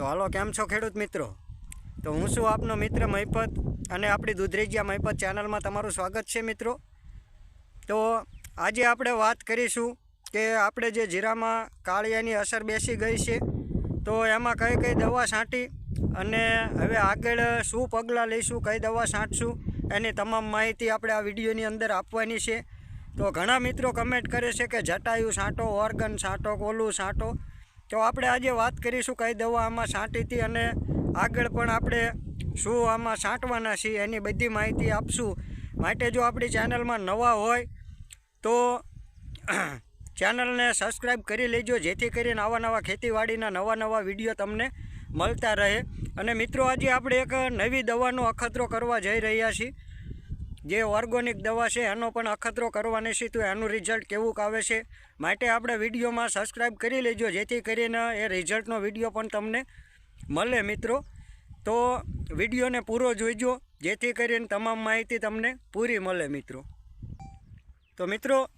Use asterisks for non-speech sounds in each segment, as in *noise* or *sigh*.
તો હાલો, કેમ છો ખેડૂત મિત્રો? તો હું છું આપનો મિત્ર મહિપત અને આપણી દૂધરેજિયા મહિપત ચેનલમાં તમારું સ્વાગત છે મિત્રો. તો આજે આપણે વાત કરીશું કે આપણે જે જીરામાં કાળિયાની અસર બેસી ગઈ છે, તો એમાં કઈ કઈ દવા છાંટી અને હવે આગળ શું પગલાં લઈશું, કઈ દવા છાંટશું, એની તમામ માહિતી આપણે આ વિડીયોની અંદર આપવાની છે. તો ઘણા મિત્રો કમેન્ટ કરે છે કે જટાયું છાંટો, ઓર્ગન છાંટો, કોલું છાંટો તો આપણે આજે વાત કરીશું કઈ દવા આમાં છાંટી હતી અને આગળ પણ આપણે શું આમાં છાંટવાના છીએ એની બધી માહિતી આપશું. માટે જો આપણી ચેનલમાં નવા હોય તો *clears throat* ચેનલને સબસ્ક્રાઈબ કરી લેજો, જેથી કરીને આવા નવા ખેતીવાડીના નવા નવા વીડિયો તમને મળતા રહે. અને મિત્રો, આજે આપણે એક નવી દવાનો અખતરો કરવા જઈ રહ્યા છીએ. જે ઓર્ગોનિક દવા છે, એનો પણ અખતરો કરવાની છે, તો એનું રિઝલ્ટ કેવું આવે છે? માટે આપણે વિડીયોમાં સબસ્ક્રાઈબ કરી લેજો, જેથી કરીને એ રિઝલ્ટનો વીડિયો પણ તમને મળે મિત્રો. તો વિડીયોને પૂરો જોઈજો જેથી કરીને તમામ માહિતી તમને પૂરી મળે મિત્રો. તો મિત્રો,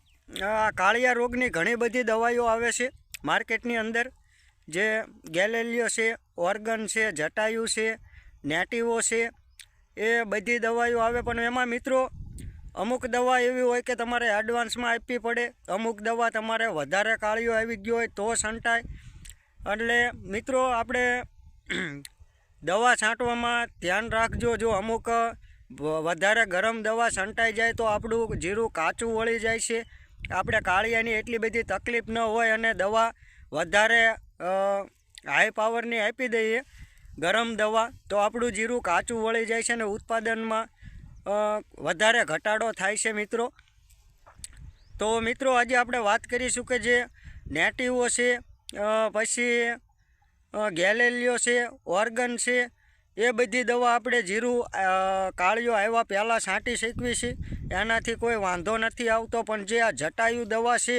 આ કાળિયા રોગની ઘણી બધી દવાઈઓ આવે છે, માર્કેટની અંદર. જે ગેલેલિયો છે, ઓર્ગન છે, જટાયુ છે, નેટિવો છે એ બધી દવાઈઓ આવે, પણ એમાં મિત્રો, અમુક દવા એવી હોય કે તમારે એડવાન્સમાં આપવી પડે. અમુક દવા તમારે વધારે કાળીઓ આવી ગયો હોય તો છંટાય. એટલે મિત્રો, આપણે *clears throat* દવા છાંટવામાં ધ્યાન રાખજો. જો અમુક વધારે ગરમ દવા છંટાઈ જાય તો આપણું જીરું કાચું વળી જાય છે. આપણે કાળિયાની એટલી બધી તકલીફ ન હોય અને દવા વધારે હાઈ પાવરની આપી દઈએ. ગરમ દવા, તો આપણું જીરું કાચું વળી જાય છે અને ઉત્પાદનમાં વધારે ઘટાડો થાય છે મિત્રો. તો મિત્રો, આજે આપણે વાત કરીશું કે જે નેટિવો છે પછી ગેલેલિયો છે, ઓર્ગન છે, એ બધી દવા આપણે જીરું કાળિયો આવ્યા પહેલાં છાંટી શીખવી છે. એનાથી કોઈ વાંધો નથી આવતો, પણ જે આ જટાયુ દવા છે,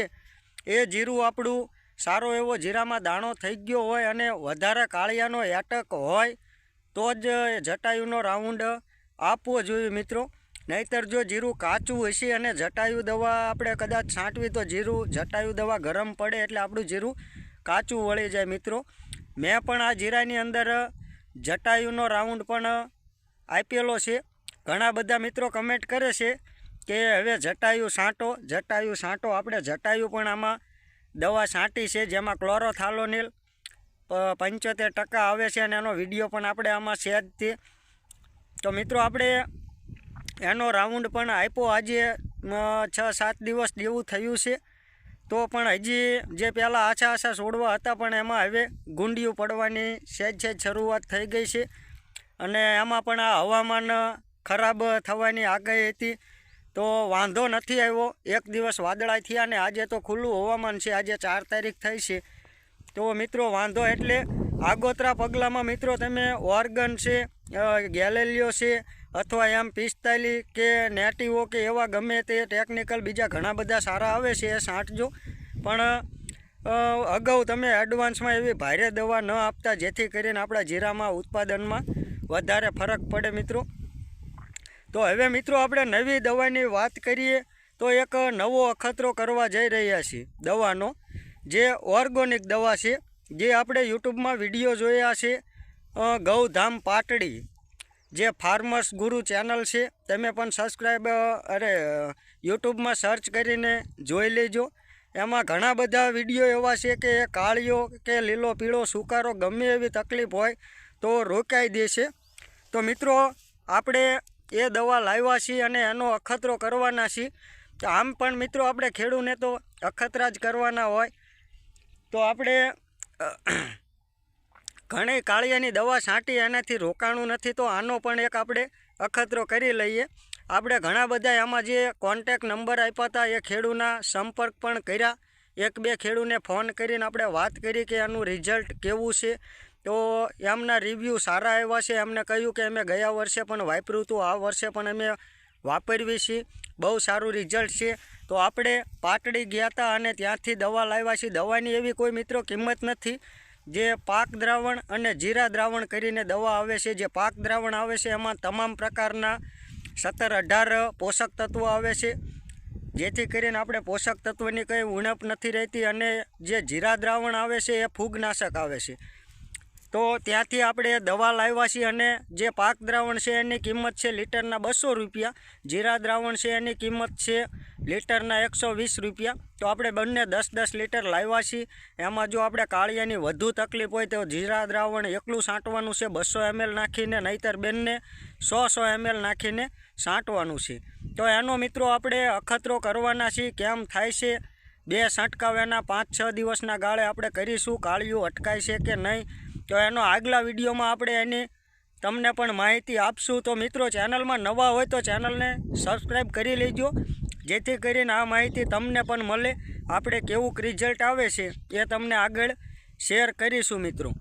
એ જીરું આપણું સારો એવો જીરામાં દાણો થઈ ગયો હોય અને વધારે કાળિયાનો એટક હોય, તો જ જટાયુનો રાઉન્ડ આપવો જોઈએ મિત્રો. નહીતર જો જીરું કાચું હશે અને જટાયુ દવા આપણે કદાચ છાંટવી, તો જીરું, જટાયુ દવા ગરમ પડે એટલે આપણું જીરું કાચું વળી જાય મિત્રો. મેં પણ આ જીરાની અંદર જટાયુનો રાઉન્ડ પણ આપેલો છે. ઘણા બધા મિત્રો કમેન્ટ કરે છે કે હવે જટાયુ છાંટો જટાયુ છાંટો. આપણે જટાયુ પણ આમાં દવા છાંટી છે, જેમાં ક્લોરોથાલોનિલ પંચોતેર ટકા આવે છે અને એનો વીડિયો પણ આપણે આમાં છે જ તો મિત્રો, આપણે એનો રાઉન્ડ પણ આપ્યો. આજે છ, સાત દિવસ જેવું થયું છે. તો પણ હજી જે પહેલાં આછા આછા છોડવા હતા, પણ એમાં હવે ગુંડિયું પડવાની સહેજ સહેજ શરૂઆત થઈ ગઈ છે. અને એમાં પણ આ હવામાન ખરાબ થવાની આગાહી હતી. તો વાંધો નથી આવ્યો. એક દિવસ વાદળા થયા ને આજે તો ખુલ્લું હવામાન છે. આજે ચાર તારીખ થઈ છે. તો મિત્રો, વાંધો એટલે આગોતરા પગલામાં મિત્રો તમે ઓર્ગન છે ગેલેલિયો છે અથવા એમ પિસ્તાલી કે નેટિવો કે એવા ગમે તે ટેકનિકલ બીજા ઘણા બધા સારા આવે છે એ સાંટજો પણ અગાઉ તમે એડવાન્સમાં એવી ભારે દવા ન આપતા, જેથી કરીને આપણા જીરામાં ઉત્પાદનમાં વધારે ફરક પડે મિત્રો. તો હવે મિત્રો આપણે નવી દવાની વાત કરીએ તો એક નવો અખતરો કરવા જઈ રહ્યા છીએ દવાનો. જે ઓર્ગોનિક દવા છે, જે આપણે યુટ્યુબમાં વીડિયો જોયા છે ગૌધામ પાટડી. જે ફાર્મર્સ ગુરુ ચેનલ છે, તમે પણ સબસ્ક્રાઈબ અરે, યુટ્યુબમાં સર્ચ કરીને જોઈ લેજો. એમાં ઘણા બધા વીડિયો એવા છે કે એ કાળિયો કે લીલો, પીળો, સુકારો ગમે એવી તકલીફ હોય તો રોકાઈ દે છે તો મિત્રો, આપણે એ દવા લાવ્યા છીએ અને એનો અખતરો કરવાના છીએ. તો આમ પણ મિત્રો આપણે ખેડૂને તો અખતરા જ કરવાના હોય. તો આપણે ઘણી કાળિયાની દવા છાંટી, એનાથી રોકાણું નથી, તો આનો પણ એક આપણે અખતરો કરી લઈએ. આપણે ઘણા બધા એમાં જે કોન્ટેક નંબર આપ્યા હતા, એ ખેડૂના સંપર્ક પણ કર્યા. એક બે ખેડૂને ફોન કરીને આપણે વાત કરી કે એનું રિઝલ્ટ કેવું છે. તો એમના રિવ્યૂ સારા આવ્યા છે. એમને કહ્યું કે અમે ગયા વર્ષે પણ વાપર્યું હતું. આ વર્ષે પણ અમે વાપરવી છીએ બહુ સારું રિઝલ્ટ છે. તો આપણે પાટડી ગયા હતા અને ત્યાંથી દવા લાવ્યા છીએ. દવાની એવી કોઈ મિત્રો કિંમત નથી. જે પાક દ્રાવણ અને જીરા દ્રાવણ કરીને દવા આવે છે, જે પાક દ્રાવણ આવે છે, એમાં તમામ પ્રકારના સત્તર અઢાર પોષક તત્વો આવે છે. જેથી કરીને આપણે પોષક તત્વની કંઈ ઉણપ નથી રહેતી અને જે જીરા દ્રાવણ આવે છે, એ ફૂગનાશક આવે છે. તો ત્યાંથી આપણે દવા લાવ્યા છીએ અને જે પાક દ્રાવણ છે એની કિંમત છે લીટરના બસો રૂપિયા, જીરા દ્રાવણ છે એની કિંમત છે લીટરના એકસો વીસ રૂપિયા. તો આપણે બંને દસ દસ લીટર લાવ્યા છીએ. એમાં જો આપણે કાળિયાની વધુ તકલીફ હોય તો જીરા દ્રાવણ એકલું છાંટવાનું છે, બસો એમએલ નાખીને, નહીતર બેનને સો સો એમએલ નાખીને છાંટવાનું છે. તો એનો મિત્રો આપણે અખતરો કરવાના છીએ, કેમ થાય છે? બે છંટકાવ્યાના પાંચ છ દિવસના ગાળે આપણે કરીશું, કાળિયું અટકાય છે કે નહીં? તો એનો આગલા વિડીયોમાં આપણે એની તમને પણ માહિતી આપશું. તો મિત્રો, ચેનલમાં નવા હોય તો ચેનલને સબસ્ક્રાઈબ કરી લેજો. જેથી કરીને આ માહિતી તમને પણ મળે. આપણે કેવું રિઝલ્ટ આવે છે એ તમને આગળ શેર કરીશું મિત્રો.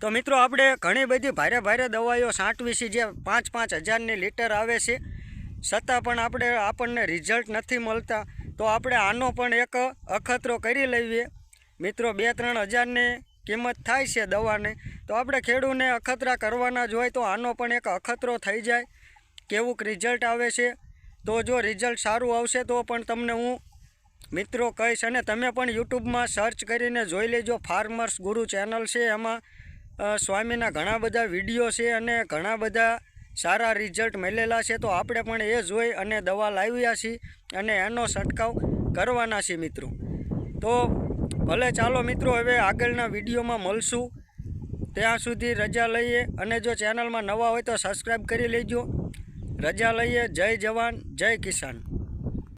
તો મિત્રો, આપણે ઘણી બધી ભારે ભારે દવાઈઓ છાંટવી છે. જે પાંચ પાંચ હજારની લીટર આવે છે. છતાં પણ આપણે આપણને રિઝલ્ટ નથી મળતા. તો આપણે આનો પણ એક અખતરો કરી લઈએ. મિત્રો, બે ત્રણ હજારની કિંમત થાય છે દવાની, તો આપણે ખેડૂને અખતરા કરવાના જ હોય તો આનો પણ એક અખતરો થઈ જાય કેવું રિઝલ્ટ આવે છે. તો જો રિઝલ્ટ સારું આવશે તો પણ તમને હું મિત્રો કહીશ અને તમે પણ યુટ્યુબમાં સર્ચ કરીને જોઈ લેજો. ફાર્મર્સ ગુરુ ચેનલ છે એમાં સ્વામીના ઘણા બધા વીડિયો છે અને ઘણા બધા સારા રિઝલ્ટ મળેલા છે. તો આપણે પણ એ જોઈ અને દવા લાવ્યા છીએ અને એનો છંટકાવ કરવાના છીએ મિત્રો. તો ભલે ચાલો મિત્રો, હવે આગળના વિડીયોમાં મળશું. ત્યાં સુધી રજા લઈએ અને જો ચેનલમાં નવા હોય તો સબસ્ક્રાઈબ કરી લેજો. રજા લઈએ. જય જવાન, જય કિસાન.